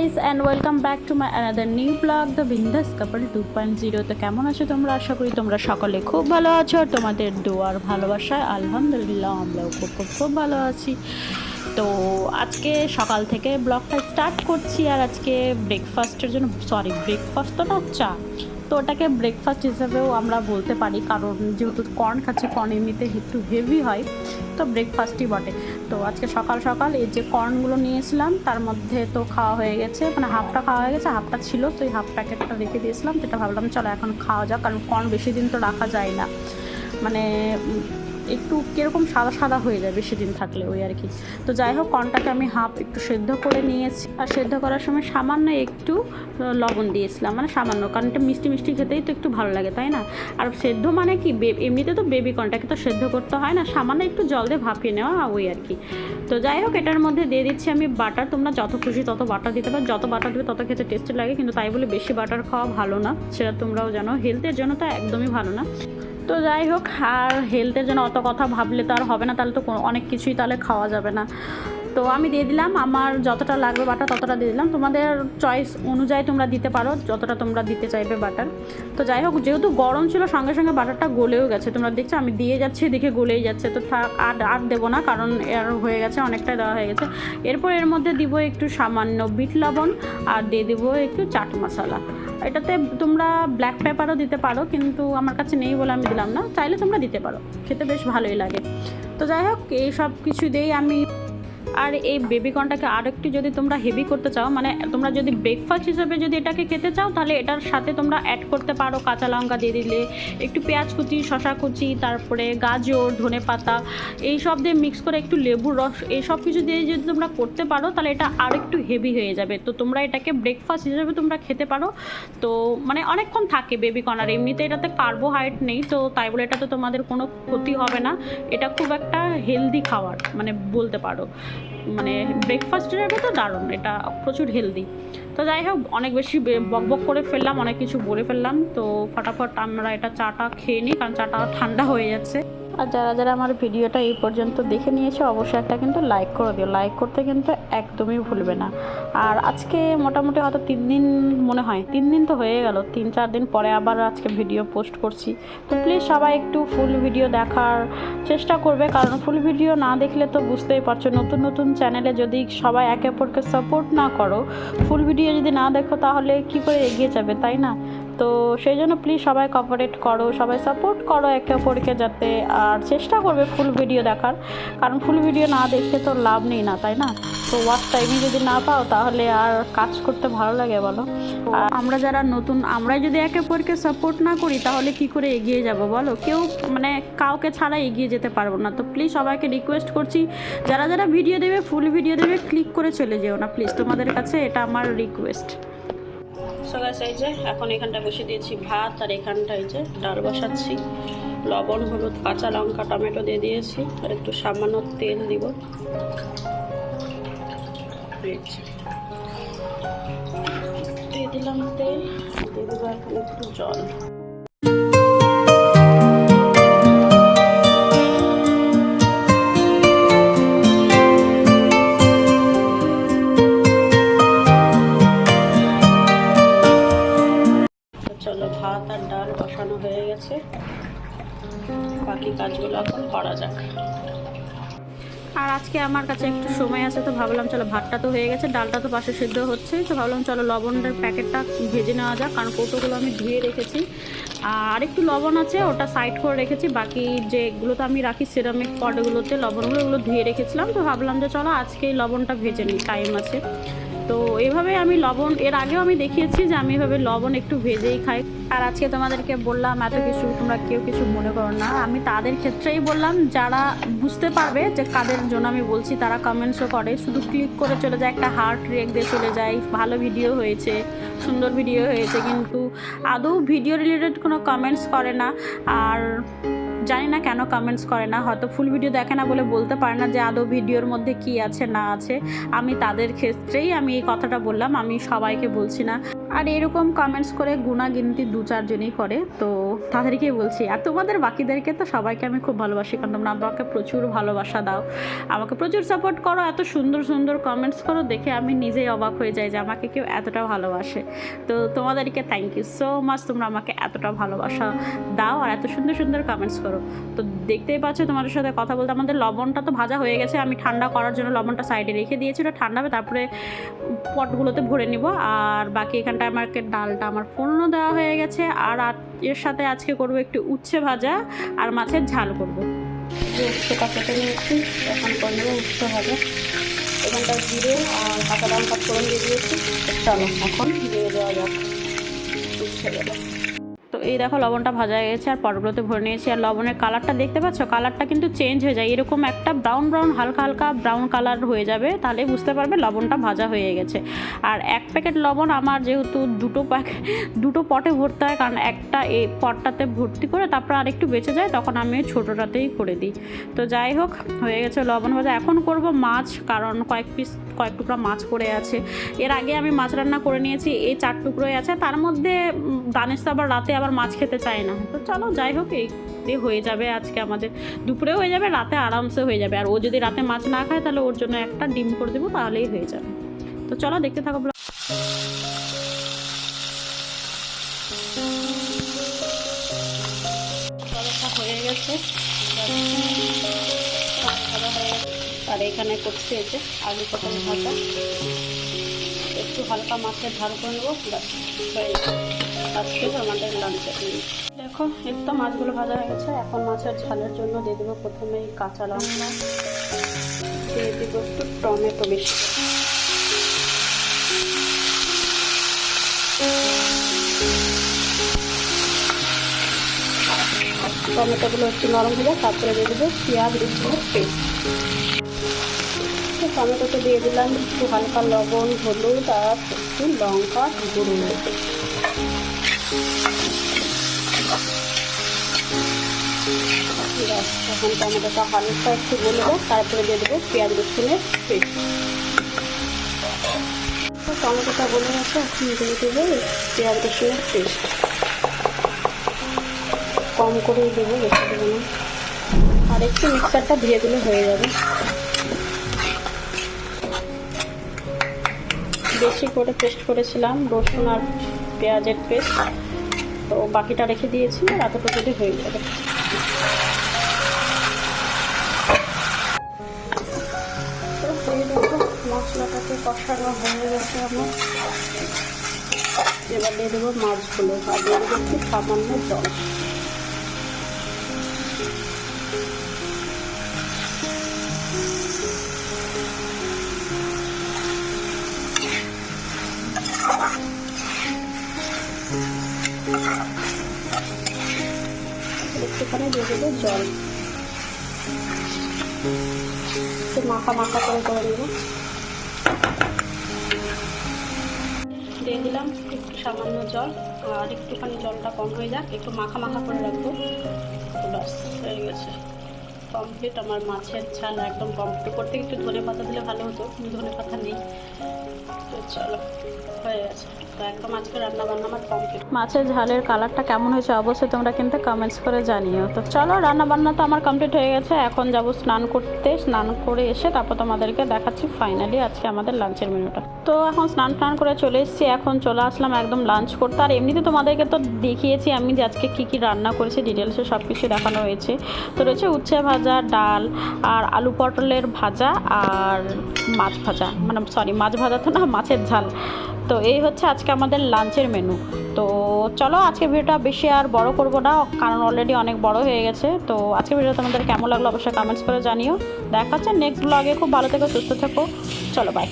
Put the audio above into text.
Guys and welcome back to my another new blog the Bindaas couple two point zero তো কেমন আছো তোমরা? আশা করি তোমরা সকলে খুব ভালো আছো, আর তোমাদের দোয়ার ভালোবাসায় আলহামদুলিল্লাহ আমরাও খুব খুব খুব ভালো আছি। তো আজকে সকাল থেকে ব্লগটা স্টার্ট করছি, আর আজকে ব্রেকফাস্টের জন্য সরি ব্রেকফাস্ট তো না, চা। তো ওটাকে ব্রেকফাস্ট হিসেবেও আমরা বলতে পারি, কারণ যেহেতু কর্ন খাচ্ছি কর্ন এমনিতে একটু হেভি হয়, তো ব্রেকফাস্টই বটে। তো আজকে সকাল সকাল এই যে কর্নগুলো নিয়েছিলাম, তার মধ্যে তো খাওয়া হয়ে গেছে মানে হাফটা খাওয়া হয়ে গেছে, হাফটা ছিল, তো এই হাফ প্যাকেটটা রেখে দিয়েছিলাম যেটা ভাবলাম চলো এখন খাওয়া যাক, কারণ কর্ন বেশি দিন তো রাখা যায় না। মানে একটু কীরকম সাদা সাদা হয়ে যায় বেশি দিন থাকলে ওই আর কি। তো যাই হোক, কর্নটাকে আমি হাফ একটু সেদ্ধ করে নিয়েছি। আর সেদ্ধ করার সময় সামান্য একটু লবণ দিয়েছিলাম মানে সামান্য, কারণ এটা মিষ্টি মিষ্টি খেতেই তো একটু ভালো লাগে, তাই না? আর সেদ্ধ মানে কি এমনিতে তো বেবি কর্নটাকে তো সেদ্ধ করতে হয় না, সামান্য একটু জল দিয়ে ভাপিয়ে নেওয়া ওই আর কি। তো যাই হোক, এটার মধ্যে দিয়ে দিচ্ছি আমি বাটার, তোমরা যত খুশি তত বাটার দিতে পারো, যত বাটার দেবে তত খেতে টেস্টি লাগে, কিন্তু তাই বলে বেশি বাটার খাওয়া ভালো না, সেটা তোমরাও জানো হেলথের জন্য তো একদমই ভালো না। তো যাই হোক, আর হেলথের জন্য অত কথা ভাবলে তো আর হবে না, তাহলে তো অনেক কিছুই তাহলে খাওয়া যাবে না। তো আমি দিয়ে দিলাম, আমার যতটা লাগবে বাটার ততটা দিয়ে দিলাম। তোমাদের চয়েস অনুযায়ী তোমরা দিতে পারো, যতটা তোমরা দিতে চাইবে বাটার। তো যাই হোক, যেহেতু গরম ছিল, সঙ্গে সঙ্গে বাটারটা গলেও গেছে। তোমরা দেখছ, আমি দিয়ে যাচ্ছি দেখে গলেই যাচ্ছে। তো থাক, আর আর দেবো না, কারণ এর হয়ে গেছে অনেকটা দেওয়া হয়ে গেছে। এরপর এর মধ্যে দিব একটু সামান্য বিট লবণ, আর দিয়ে দেবো একটু চাট মশলা। এটাতে তোমরা ব্ল্যাক পেপারও দিতে পারো, কিন্তু আমার কাছে নেই বলে আমি দিলাম না। চাইলে তোমরা দিতে পারো, খেতে বেশ ভালোই লাগে। তো যাই হোক, এই সব কিছু দিয়েই আমি আর এই বেবিকর্নটাকে আর একটু যদি তোমরা হেভি করতে চাও মানে তোমরা যদি ব্রেকফাস্ট হিসেবে যদি এটাকে খেতে চাও, তাহলে এটার সাথে তোমরা অ্যাড করতে পারো কাঁচা লঙ্কা দিয়ে দিলে, একটু পেঁয়াজ কুচি শশা কুচি, তারপরে গাজর, ধনে পাতা, এই সব দিয়ে মিক্স করে একটু লেবুর রস, এই সব কিছু দিয়ে যদি তোমরা করতে পারো, তাহলে এটা আর একটু হেভি হয়ে যাবে। তো তোমরা এটাকে ব্রেকফাস্ট হিসেবে তোমরা খেতে পারো। তো মানে অনেকক্ষণ থাকে বেবি কর্ন আর এমনিতে এটাতে কার্বোহাইড্রেট নেই, তো তাই বলে এটা তো তোমাদের কোনো ক্ষতি হবে না। এটা খুব একটা হেলদি খাবার মানে বলতে পারো। মানে ব্রেকফাস্টের তো দারুণ, এটা প্রচুর হেলদি তো যাই হোক, অনেক বেশি বে- বক করে ফেললাম, অনেক কিছু বলে ফেললাম। তো ফটাফট আমরা এটা চাটা খেয়ে নিই, কারণ চাটা ঠান্ডা হয়ে যাচ্ছে। আর যারা যারা আমার ভিডিওটা এই পর্যন্ত দেখে নিয়েছে, অবশ্যই একটা কিন্তু লাইক করে দিও। লাইক করতে কিন্তু একদমই ভুলবে না। আর আজকে মোটামুটি হয়তো তিন দিন মনে হয়, তিন দিন তো হয়ে গেল, তিন চার দিন পরে আবার আজকে ভিডিও পোস্ট করছি। তো প্লিজ সবাই একটু ফুল ভিডিও দেখার চেষ্টা করবে, কারণ ফুল ভিডিও না দেখলে তো বুঝতেই পারছ, নতুন নতুন চ্যানেলে যদি সবাই একে অপরকে সাপোর্ট না করো ফুল ভিডিও যদি না দেখো তাহলে কি করে এগিয়ে যাবে, তাই না? তো সেই জন্য প্লিজ সবাই কপারেট করো, সবাই সাপোর্ট করো একে অপরকে যাতে, আর চেষ্টা করবে ফুল ভিডিও দেখার। কারণ ফুল ভিডিও না দেখে তো লাভ নেই না, তাই না? তো ওয়াচ টাইমে যদি না পাও তাহলে আর কাজ করতে ভালো লাগে বলো। আমরা যারা নতুন আমরা যদি একে অপরকে সাপোর্ট না করি তাহলে কি করে এগিয়ে যাব বলো? কেউ মানে কাউকে ছাড়া এগিয়ে যেতে পারব না। তো প্লিজ সবাইকে রিকোয়েস্ট করছি, যারা যারা ভিডিও দেবে ফুল ভিডিও দেবে ক্লিক করে চলে যেও না। প্লিজ তোমাদের কাছে এটা আমার রিকোয়েস্ট সকাল এই যে এখন এখানটা বসে দিয়েছি ভাত, আর এখানটা যে ডাল বসাচ্ছি। লবণ, হলুদ, কাঁচা লঙ্কা, টমেটো দিয়ে দিয়েছি, আর একটু সামান্য তেল দিব। দিয়ে দিলাম তেল, দিয়ে এখন একটু জল। বাকি এখন করা যাক। আর আজকে আমার কাছে একটু সময় আছে, তো ভাবলাম চলো ভাতটা তো হয়ে গেছে, ডালটা তো পাশে সিদ্ধ হচ্ছে, তো ভাবলাম চলো লবণের প্যাকেটটা ভেজে নেওয়া যাক, কারণ কৌটোগুলো আমি ধুয়ে রেখেছি। আর একটু লবণ আছে, ওটা সাইড করে রেখেছি, বাকি যেগুলো তো আমি রাখি সিরামিক পটগুলোতে লবণগুলো ওগুলো ধুয়ে রেখেছিলাম, তো ভাবলাম যে চলো আজকে লবণটা ভেজে নিই টাইম আছে। তো এভাবে আমি লবণ, এর আগেও আমি দেখিয়েছি যে আমি এভাবে লবণ একটু ভেজেই খাই। আর আজকে তোমাদেরকে বললাম, এত কিছু তোমরা কেউ কিছু মনে করো না। আমি তাদের ক্ষেত্রেই বললাম, যারা বুঝতে পারবে যে কাদের জন্য আমি বলছি, তারা কমেন্টসও করে। শুধু ক্লিক করে চলে যায়, একটা হার্ট রেক দিয়ে চলে যায়। ভালো ভিডিও হয়েছে, সুন্দর ভিডিও হয়েছে, কিন্তু আদৌ ভিডিও রিলেটেড কোনো কমেন্টস করে না। আর জানি না কেন কমেন্টস করে না, হয়তো ফুল ভিডিও দেখে না বলে বলতে পারে না যে আদৌ ভিডিওর মধ্যে কি আছে, না আছে। আমি তাদের ক্ষেত্রেই আমি এই কথাটা বললাম, আমি সবাইকে বলছি না। আর এরকম কমেন্টস করে গুণা গিনতি দু চারজনই করে, তো তাদেরকে বলছি। আর তোমাদের বাকিদেরকে তো সবাইকে আমি খুব ভালোবাসি, কারণ তোমরা আমাকে প্রচুর ভালোবাসা দাও। আমাকে প্রচুর সাপোর্ট করো, এত সুন্দর সুন্দর কমেন্টস করো, দেখে আমি নিজেই অবাক হয়ে যাই যে আমাকে কেউ এতটা ভালোবাসে। তো তোমাদেরকে থ্যাংক ইউ সো মাচ তোমরা আমাকে এতটা ভালোবাসা দাও আর এত সুন্দর সুন্দর কমেন্টস করো। তো দেখতেই পাচ্ছ তোমাদের সাথে কথা বলতে, আমাদের লবণটা তো ভাজা হয়ে গেছে, আমি ঠান্ডা করার জন্য লবণটা সাইডে রেখে দিয়েছি, ওটা ঠান্ডা হবে, তারপরে পটগুলোতে ভরে নিব, আর বাকি এখানটায় মার্কেট ডালটা আমার ফোড়নও দেওয়া হয়ে গেছে। আর এর সাথে আজকে করব একটু উচ্ছে ভাজা আর মাছের ঝাল করব। উচ্ছেটা কেটে নিয়েছি। এখন করব উচ্ছে ভাজা। এখানটা জিরে আর কাঁচা লঙ্কা ফোড়ন দিয়ে দিয়েছি। চলো, এখন দিয়ে দেওয়া যাক উচ্ছে ভাজা। এই দেখো লবণটা ভাজা হয়ে গেছে, আর পটগুলোতে ভরে নিয়েছি। আর লবণের কালারটা দেখতে পাচ্ছ? কালারটা কিন্তু চেঞ্জ হয়ে যায়। এরকম একটা ব্রাউন ব্রাউন হালকা হালকা ব্রাউন কালার হয়ে যাবে, তাহলে বুঝতে পারবে লবণটা ভাজা হয়ে গেছে। আর এক প্যাকেট লবণ আমার যেহেতু দুটো প্যাকেট দুটো পটে ভরতে হয়, কারণ একটা এই পটটাতে ভর্তি করে তারপর আরেকটু বেঁচে যায়, তখন আমি ছোটোটাতেই করে দিই। তো যাই হোক, হয়ে গেছে লবণ ভাজা। এখন করব মাছ, কারণ কয়েক পিস কয়েক টুকরা মাছ পড়ে আছে। এর আগে আমি মাছ রান্না করে নিয়েছি, এই চার টুকরোই আছে। তার মধ্যে দানেশ আবার রাতে আবার মাছ খেতে চায় না। তো চলো যাই হোক, এই হয়ে যাবে আজকে আমাদের। দুপুরেও হয়ে যাবে, রাতে আরামসে হয়ে যাবে। আর ও যদি রাতে মাছ না খায়, তাহলে ওর জন্য একটা ডিম করে দেবো, তাহলেই হয়ে যাবে। তো চলো দেখতে থাকো হয়ে গেছে। আর এখানে করছি এই যে আলু পটল ভাজা। একটু হালকা মাছের ঝাল করে নেব আজকে আমাদের লাঞ্চের দেখো, এই তো মাছগুলো ভাজা হয়ে গেছে। এখন মাছের ঝালের জন্য দিয়ে দেবো প্রথমেই কাঁচা লঙ্কা। দিয়ে দেবো একটু টমেটো বেশি। টমেটোগুলো একটু নরম হয়ে যায় তারপরে দিয়ে দেবো পেঁয়াজ রসুনের পেস্ট। তো টমেটোতে দিয়ে দিলাম একটু হালকা লবণ, হলুদ আর একটু লঙ্কা গুঁড়ো। এখন টমেটোটা হালকা একটু গলে যায় তারপরে দিয়ে দেবো পেঁয়াজ রসুনের পেস্ট। টমেটোটা গলে গেছে, এখন দিয়ে দেবো পেঁয়াজ রসুনের পেস্ট। কম করেই দেবো, বেশি দেবো না। আর একটু মিক্সারটা ধুয়ে দিলে হয়ে যাবে। বেশি করে পেস্ট করেছিলাম, রসুন আর পেঁয়াজের পেস্ট। তো বাকিটা রেখে দিয়েছি, আর এতটুকু যদি হয়ে যাবে তো হয়ে যাবে মশলাটাকে কষানো হয়ে গেছে আমার। এবার দিয়ে দেবো মাছগুলো, আর দিয়ে দেবো একটু সামান্য জল। একটুখানি দিয়ে দেবো জল। একটু মাখা মাখা করে করে দেবো। দিয়ে দিলাম একটু সামান্য জল, আর একটুখানি জলটা কম হয়ে যাক, একটু মাখা মাখা করে রাখব। কমপ্লিট আমার মাছের ঝাল একদম কমপ্লিট করতে একটু ধনে পাতা দিলে ভালো হতো ধনে পাতা নেই। চলো, হয়ে গেছে। মাছের ঝালের কালারটা কেমন হয়েছে অবশ্যই তোমরা কিন্তু কমেন্টস করে জানিও। তো চলো রান্না বান্না তো আমার কমপ্লিট হয়ে গেছে। এখন যাব স্নান করতে। স্নান করে এসে তারপর তোমাদেরকে দেখাচ্ছি ফাইনালি আজকে আমাদের লাঞ্চের মেনুটা তো এখন স্নান টান করে চলে এসেছি। এখন চলে আসলাম একদম লাঞ্চ করতে। আর এমনিতে তোমাদেরকে তো দেখিয়েছি আমি যে আজকে কী কী রান্না করেছি ডিটেলসে সব কিছু দেখানো হয়েছে। তো রয়েছে উচ্ছে ভাজা, ডাল আর আলু পটলের ভাজা আর মাছ ভাজা। মানে সরি মাছ ভাজা তো না, মাছের ঝাল। তো এই হচ্ছে আজকে আমাদের লাঞ্চের মেনু তো চলো আজকে ভিডিওটা বেশি আর বড় করব না, কারণ অলরেডি অনেক বড় হয়ে গেছে। তো আজকে ভিডিও তোমাদের কেমন লাগল অবশ্যই কমেন্টস করে জানিও। দেখা হচ্ছে নেক্সট ব্লগে খুব ভালো থেকো, সুস্থ থেকো। চলো বাই